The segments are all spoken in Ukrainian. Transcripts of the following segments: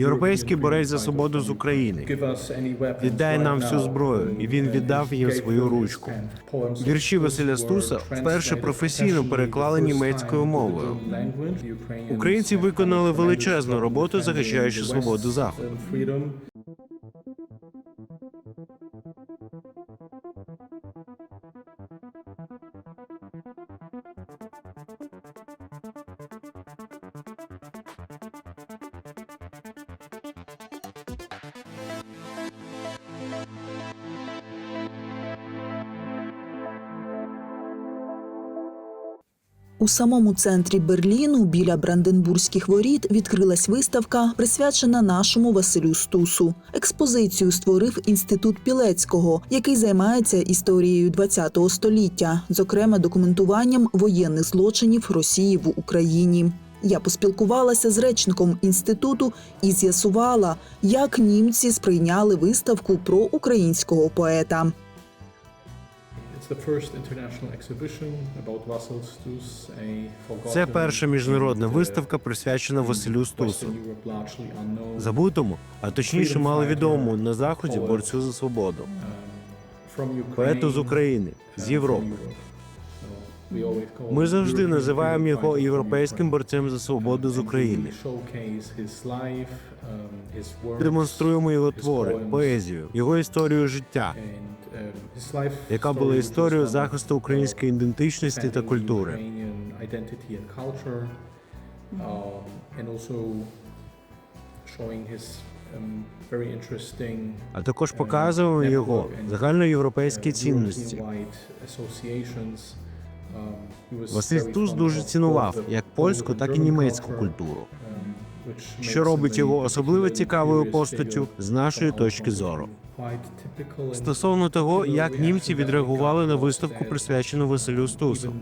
Європейський борець за свободу з України. Віддай нам всю зброю, і він віддав їм свою ручку. Вірші Василя Стуса вперше професійно переклали німецькою мовою. Українці виконали величезну роботу, захищаючи свободу заходу. У самому центрі Берліну біля Бранденбурзьких воріт відкрилась виставка, присвячена нашому Василю Стусу. Експозицію створив інститут Пілецького, який займається історією ХХ століття, зокрема документуванням воєнних злочинів Росії в Україні. Я поспілкувалася з речником інституту і з'ясувала, як німці сприйняли виставку про українського поета. Це перша міжнародна виставка, присвячена Василю Стусу. Забутому, а точніше маловідомому на заході борцю за свободу. Поету з України, з Європи. Ми завжди називаємо його європейським борцем за свободу з України. Демонструємо його твори, поезію, його історію життя, яка була історією захисту української ідентичності та культури. А також показуємо його загальноєвропейські цінності. Василь Стус дуже цінував як польську, так і німецьку культуру, що робить його особливо цікавою постаттю з нашої точки зору. Стосовно того, як німці відреагували на виставку, присвячену Василю Стусу,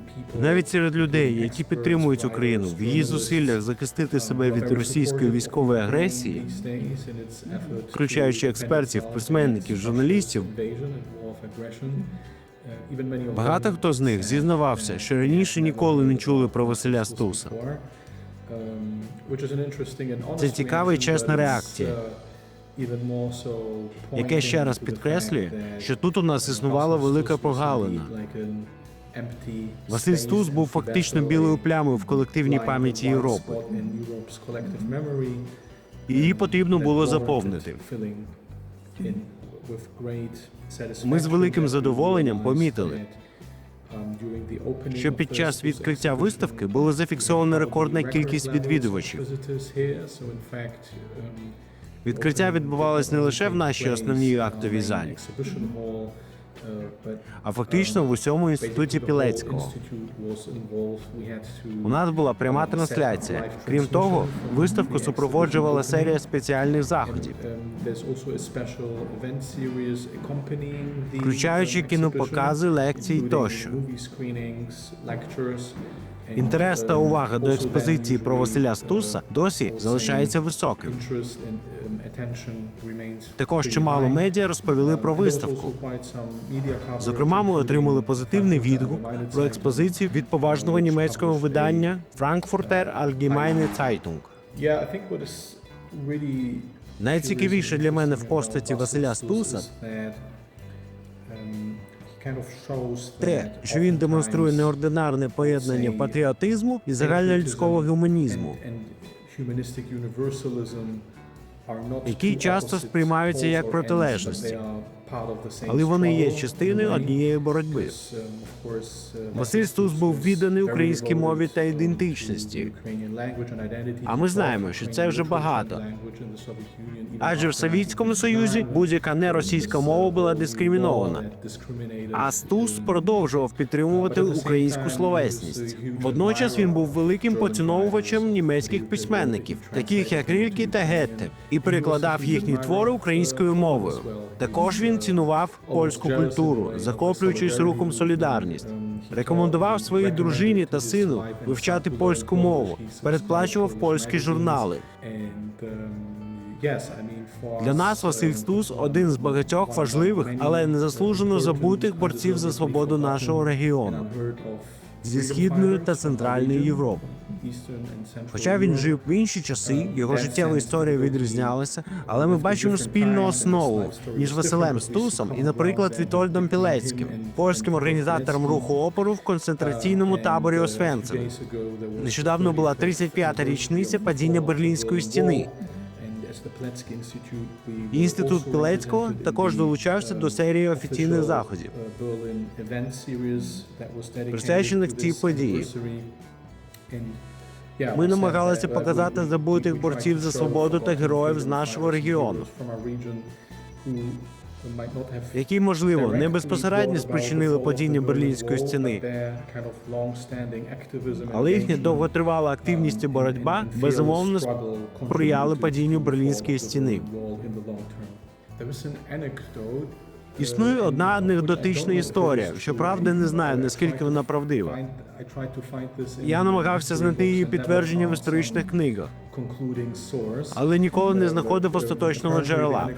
навіть серед людей, які підтримують Україну в її зусиллях захистити себе від російської військової агресії, включаючи експертів, письменників, журналістів, багато хто з них зізнавався, що раніше ніколи не чули про Василя Стуса. Це цікава і чесна реакція, яке ще раз підкреслює, що тут у нас існувала велика прогалина. Василь Стус був фактично білою плямою в колективній пам'яті Європи. Її потрібно було заповнити. Ми з великим задоволенням помітили, Що під час відкриття виставки було зафіксовано рекордна кількість відвідувачів. Відкриття відбувалось не лише в нашій основній актовій залі, а фактично в усьому інституті Пілецького. У нас була пряма трансляція. Крім того, виставку супроводжувала серія спеціальних заходів, включаючи кінопокази, лекції тощо. Інтерес та увага до експозиції про Василя Стуса досі залишається високим. Також чимало медіа розповіли про виставку. Зокрема, ми отримали позитивний відгук про експозицію від поважного німецького видання Frankfurter Allgemeine Zeitung. Найцікавіше для мене в постаті Василя Стуса те, що він демонструє неординарне поєднання патріотизму і загальнолюдського гуманізму, які часто сприймаються як протилежності, але вони є частиною однієї боротьби. Василь Стус був відданий українській мові та ідентичності. А ми знаємо, що це вже багато. Адже в Совєтському Союзі будь-яка неросійська мова була дискримінована. А Стус продовжував підтримувати українську словесність. Водночас він був великим поціновувачем німецьких письменників, таких як Рильке та Гетте, і перекладав їхні твори українською мовою. Також він цінував польську культуру, захоплюючись рухом солідарність. Рекомендував своїй дружині та сину вивчати польську мову, передплачував польські журнали. Для нас Василь Стус один з багатьох важливих, але незаслужено забутих борців за свободу нашого регіону зі східної та центральної Європи. Хоча він жив в інші часи, його життєва історія відрізнялася, але ми бачимо спільну основу між Василем Стусом і, наприклад, Вітольдом Пілецьким, польським організатором руху опору в концентраційному таборі Освенцим. Нещодавно була 35-та річниця падіння Берлінської стіни. Інститут Пілецького також долучався до серії офіційних заходів, присвячених цій події. Ми намагалися показати забутих борців за свободу та героїв з нашого регіону, які, можливо, не безпосередньо спричинили падіння Берлінської стіни, але їхня довготривала активність і боротьба безумовно сприяли падінню Берлінської стіни. Існує одна анекдотична історія. Щоправда, не знаю наскільки вона правдива. Я намагався знайти її підтвердження в історичних книгах, але ніколи не знаходив остаточного джерела.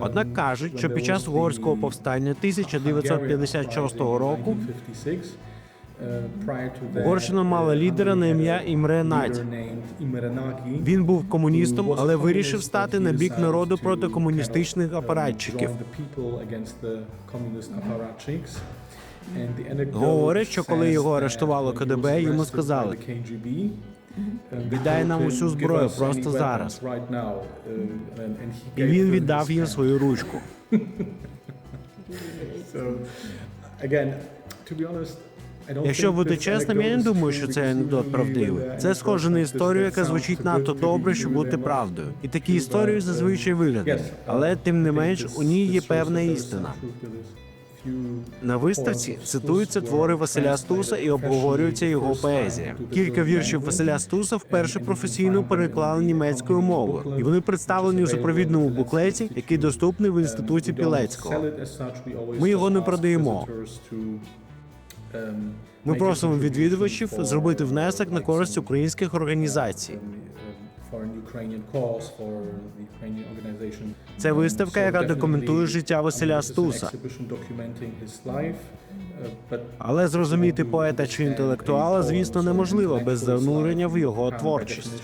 Однак кажуть, що під час угорського повстання 1956 року Угорщина мала лідера на ім'я Імре Надь. Він був комуністом, але вирішив стати на бік народу проти комуністичних апаратчиків. Говорять, що коли його арештувало КДБ, йому сказали, Віддай нам усю зброю просто зараз. і він віддав їм свою ручку. Якщо бути чесним, я не думаю, що цей анекдот правдивий. Це схоже на історію, яка звучить надто добре, щоб бути правдою. І такі історії зазвичай виглядають. Але тим не менш у ній є певна істина. На виставці цитуються твори Василя Стуса і обговорюється його поезія. Кілька віршів Василя Стуса вперше професійно переклали німецькою мовою, і вони представлені у супровідному буклеті, який доступний в інституті Пілецького. Ми його не продаємо. Ми просимо відвідувачів зробити внесок на користь українських організацій. Це виставка, яка документує життя Василя Стуса. Але зрозуміти поета чи інтелектуала, звісно, неможливо без занурення в його творчість.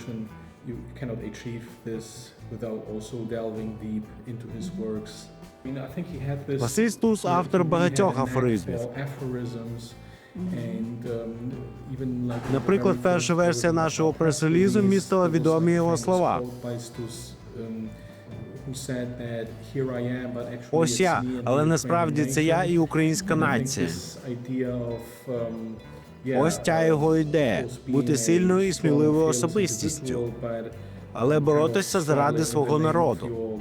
Василь Стус автор багатьох афоризмів. Наприклад, перша версія нашого прес-релізу містила відомі його слова. Ось я, але насправді це я і українська нація. Ось ця його ідея бути сильною і сміливою особистістю, але боротися заради свого народу.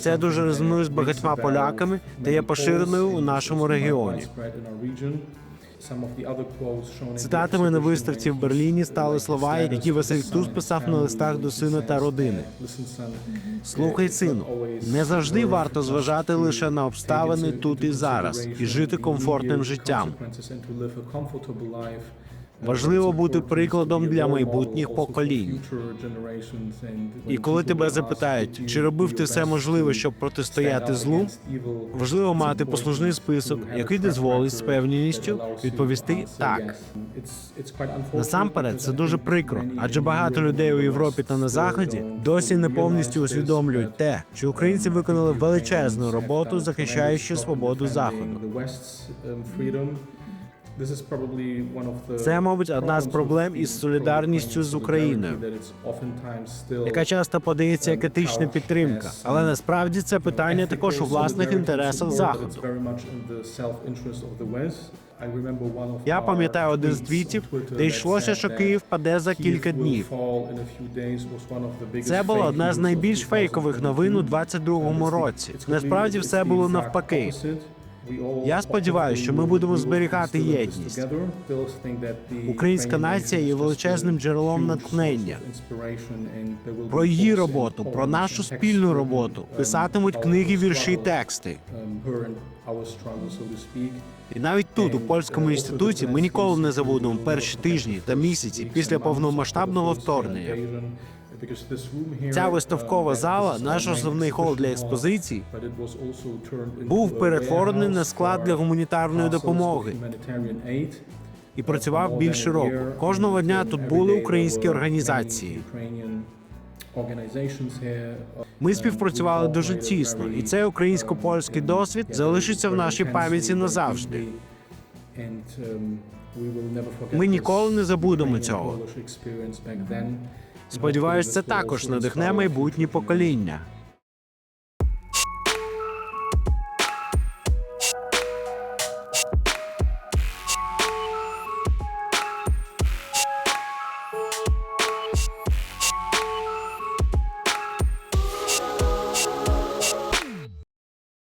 Це дуже резонує з багатьма поляками та є поширеною у нашому регіоні. Цитатами на виставці в Берліні стали слова, які Василь Стус писав на листах до сина та родини. Слухай, сину, не завжди варто зважати лише на обставини тут і зараз і жити комфортним життям. Важливо бути прикладом для майбутніх поколінь. І коли тебе запитають, чи робив ти все можливе, щоб протистояти злу, важливо мати послужний список, який дозволить з певністю відповісти так. Насамперед, це дуже прикро, адже багато людей у Європі та на заході досі не повністю усвідомлюють те, що українці виконали величезну роботу, захищаючи свободу заходу. Це, мабуть, одна з проблем із солідарністю з Україною, яка часто подається як етична підтримка, але насправді це питання також у власних інтересах заходу. Я пам'ятаю один з твітів, де йшлося, що Київ паде за кілька днів. Це була одна з найбільш фейкових новин у 22-му році. Насправді все було навпаки. Я сподіваюся, що ми будемо зберігати єдність. Українська нація є величезним джерелом натхнення. Про її роботу, про нашу спільну роботу писатимуть книги, вірші, тексти. І навіть тут, у польському інституті, ми ніколи не забудемо перші тижні та місяці після повномасштабного вторгнення. Ця виставкова зала, наш основний хол для експозицій, був перетворений на склад для гуманітарної допомоги. і працював більше року. Кожного дня тут були українські організації. Ми співпрацювали дуже тісно, і цей українсько-польський досвід залишиться в нашій пам'яті назавжди. Ми ніколи не забудемо цього. Сподіваюсь, це також надихне майбутні покоління.